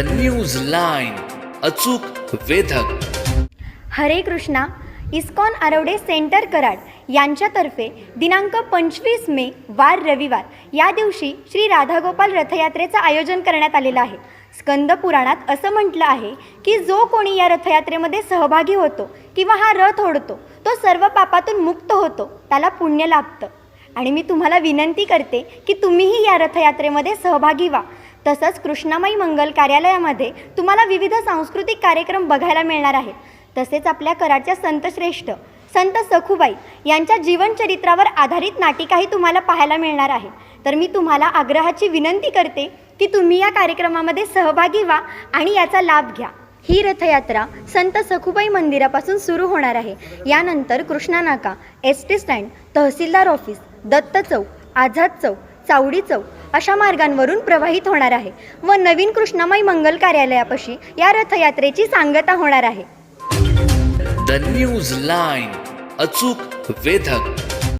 The news line अचूक वेधक. हरे कृष्णा इस्कॉन आरवडे सेंटर कराड यांच्यातर्फे दिनांक पंचवीस मे वार रविवार या दिवशी श्री राधागोपाल रथयात्रेचं आयोजन करण्यात आलेलं आहे. स्कंद पुराणात असं म्हटलं आहे की जो कोणी या रथयात्रेमध्ये सहभागी होतो किंवा हा रथ ओढतो तो सर्व पापातून मुक्त होतो त्याला पुण्य लाभतं. आणि मी तुम्हाला विनंती करते की तुम्हीही या रथयात्रेमध्ये सहभागी व्हा. तसंच कृष्णामाई मंगल कार्यालयामध्ये तुम्हाला विविध सांस्कृतिक कार्यक्रम बघायला मिळणार आहेत. तसेच आपल्या कराडच्या संतश्रेष्ठ संत सखुबाई यांच्या जीवनचरित्रावर आधारित नाटिकाही तुम्हाला पाहायला मिळणार आहे. तर मी तुम्हाला आग्रहाची विनंती करते की तुम्ही या कार्यक्रमामध्ये सहभागी व्हा आणि याचा लाभ घ्या. ही रथयात्रा संत सखुबाई मंदिरापासून सुरू होणार आहे. यानंतर Krishna naka S T stand तहसीलदार office Datta chowk Azad chowk chawdi chowk अशा मार्गांवरून प्रवाहित होणार आहे व नवीन कृष्णामाई मंगल कार्यालयापाशी या रथयात्रेची सांगता होणार आहे. द न्यूज लाईन अचूक वेधक.